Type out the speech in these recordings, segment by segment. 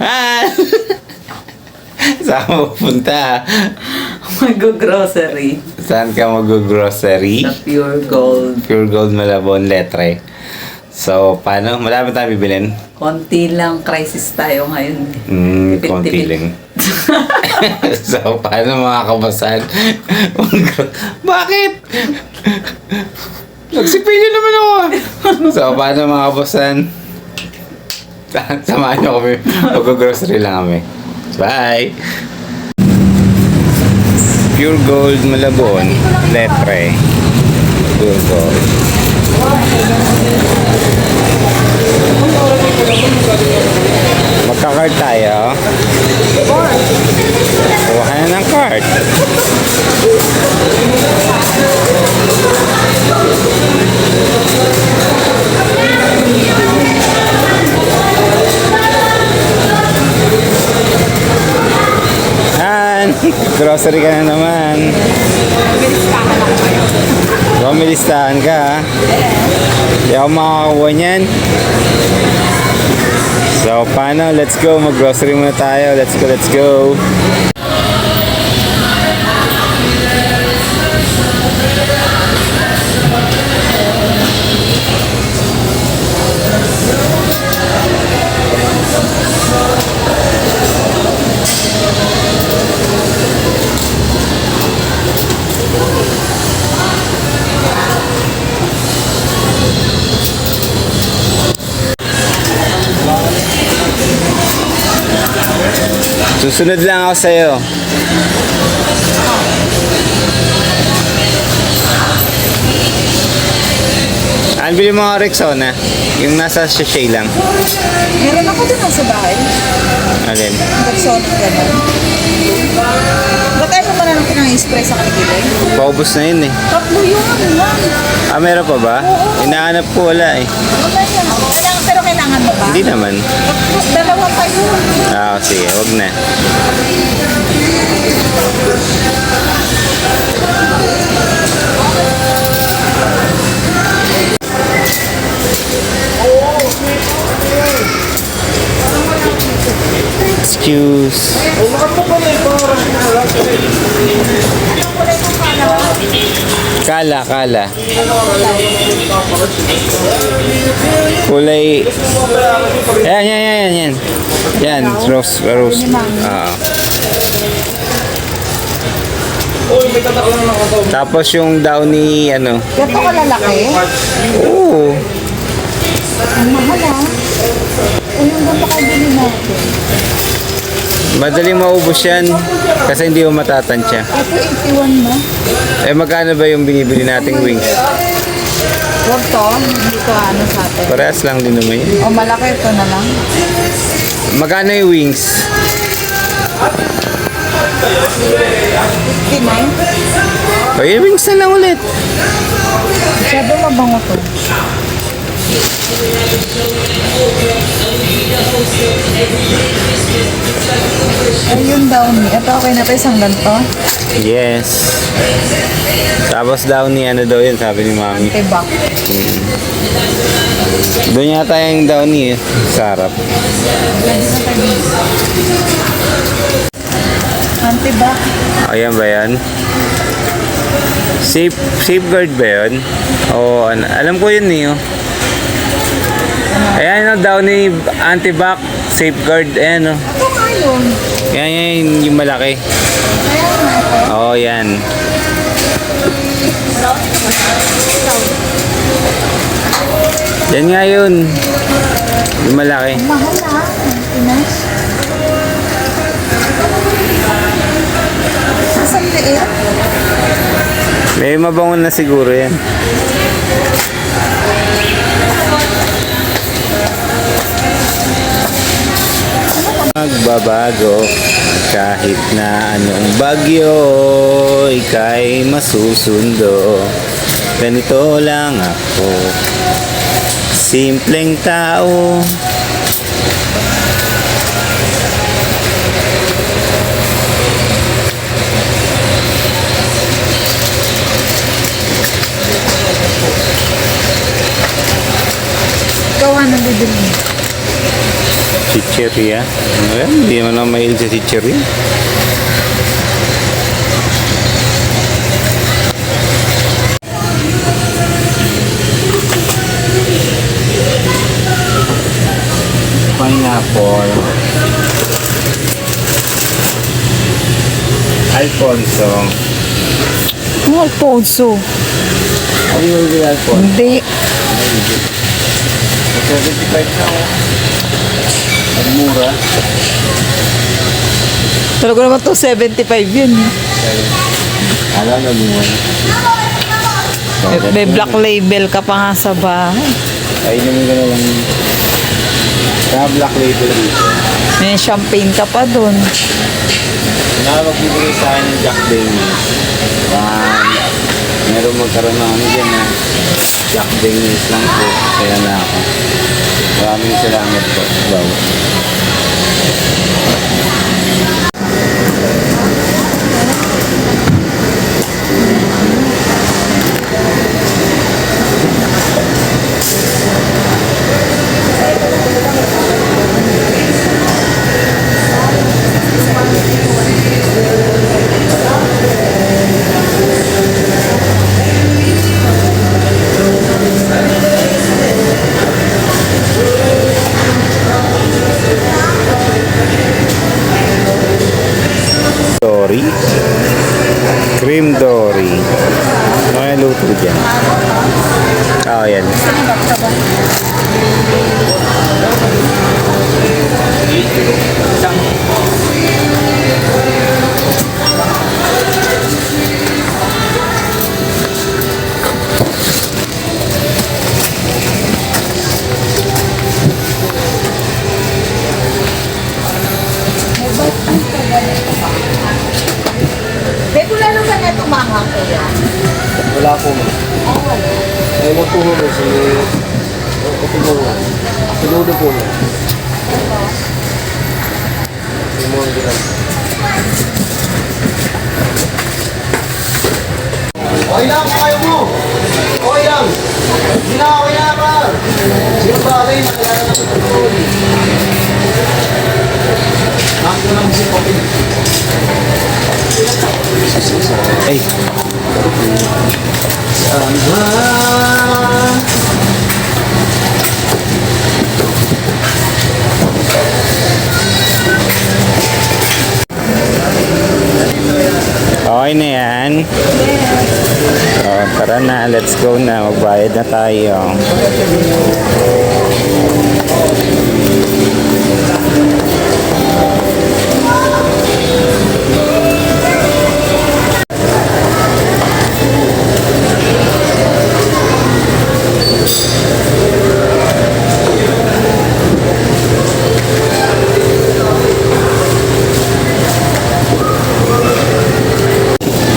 Han! Saan ka pupunta? Mag-grocery. Saan ka mag-grocery? Sa Pure Gold. Pure Gold Malabon Letre. So, paano? Marami tayong bibilin? Konti lang crisis tayo ngayon. Hmm, Tipid-tipid. konti lang. so, paano mga kabasan? Bakit? Nagsipilyo naman ako. so, paano mga kabasan? Samahan niyo kami. Mag-grocery lang kami. Bye! Pure Gold Malabon. Letre. Pure Gold. Magka-card tayo. Kuha ka na ng card. Grocery ka na naman. Bumilistahan ka ha? Hindi ako makakakuha niyan. So, paano? Let's go. Mag-grocery muna tayo. Let's go, let's go. Susunod lang ako sa'yo. Ano bili mga Rexona? Yung nasa sachet lang. Meron ako din sa bahay. Alin? Persona gano'n. Ba't mo ba na ng pinang-spray sa kaligilay? Paubos na yun eh. Tatlo yun, lang. Ah, meron pa ba? Inaanap ko wala eh. Wala yan. Kailangan, pero kailangan mo ba? Hindi naman. Tatlo, dalawa pa yun. Ah, sige. Wag na. Excuse. Kala, kala. Kulay... Yan, yan, yan, yan, yan. Rose, rose. Oo. Tapos yung downy, ano, Gato ka lalaki? oo. Ang mahal ah. O yung natin. Madaling maubos yan kasi hindi mo matatansya. Ito 81 mo. Eh, magkano ba yung binibili nating wings? Huwag to. Hindi to ano sa atin. Parehas lang din naman yun. O malaki ito na lang. Magkano yung wings? 59. O, yung wings na lang ulit. Masyado mabango to. Ayun daw ni. Ito okay na to isang ganito. Yes. Tapos downy, ano daw yun, sabi ni mami. Tibak. Doon yata yung downy eh, sa harap. Antibak. Ayan ba yan? Safe, safeguard ba yun? O ano, alam ko yun eh. Oh. Ayan o, downy anti-back, safeguard, ayan o. Ito nga yun. Yan, yan, yung malaki. Oo, oh, yan. Yan nga yun. Yung malaki. Mahal ah. Pinas. Liit. May mabangon na siguro yan. Magbabago kahit na anong bagyo ikay masusundo. Ganito lang ako. Simpleng tao Gawa ng bibili mo. Chicheria. Well, hindi mo naman mahilig sa chicheria. Pineapple. Alfonso. Ano, Alfonso? Ano yung Alfonso? Hindi. 75 na ako. Ang mura. Talaga naman to 75 yun. Alam na bungan. May, black label ka pa nga sa bahay. Ay, naman ka na lang. Sa black label dito. May champagne ka pa dun. Na magbibigay sa akin ng Jack Daniels. Um, meron magkaroon ng ano dyan na Jack Daniels lang po. Kaya na ako. Maraming salamat po. Wow. Ganito mga kuya. Wala po mo. Ay, mo po mo si... Ito mo mo. Sinudo po mo. Yung mga ginag. Okay lang, kayo mo. Okay lang. Hindi na, okay na pa. Sige bagay na kailangan natin tutulog. Bakit ko lang si Poppy? Ay, okay na yan. Oh, tara na, let's go na. Magbayad na tayo.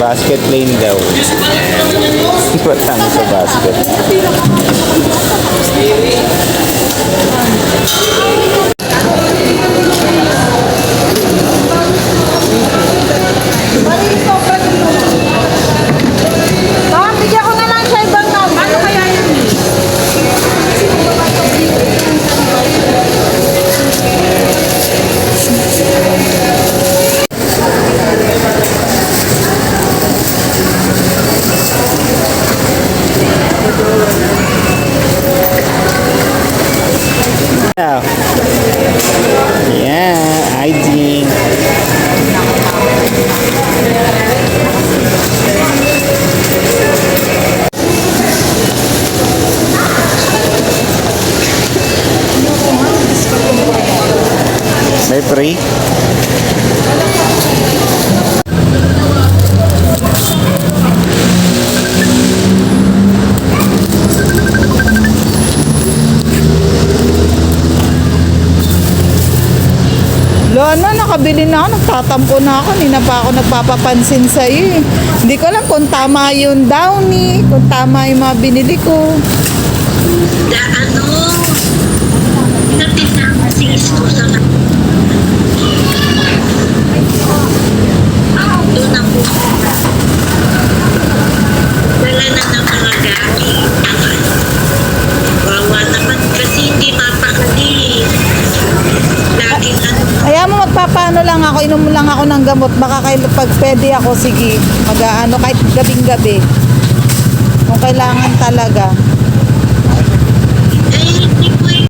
Basket lane daw. Patang sa basket. Yeah. Yeah, hygiene. May free? Ano, nakabili na ako, nagtatampo na ako, hindi na pa ako nagpapapansin sa iyo eh. Hindi ko alam kung tama yung downy, kung tama yung mga binili ko. da ano, natin na kasi isko sa doon ako wala na ng mga gamit wawa naman kasi hindi mapakali laging ano. Kaya mo magpapano lang ako, inom lang ako ng gamot. Baka kayo, pag pwede ako, sige, mag-ano, kahit gabing-gabi. Kung kailangan talaga.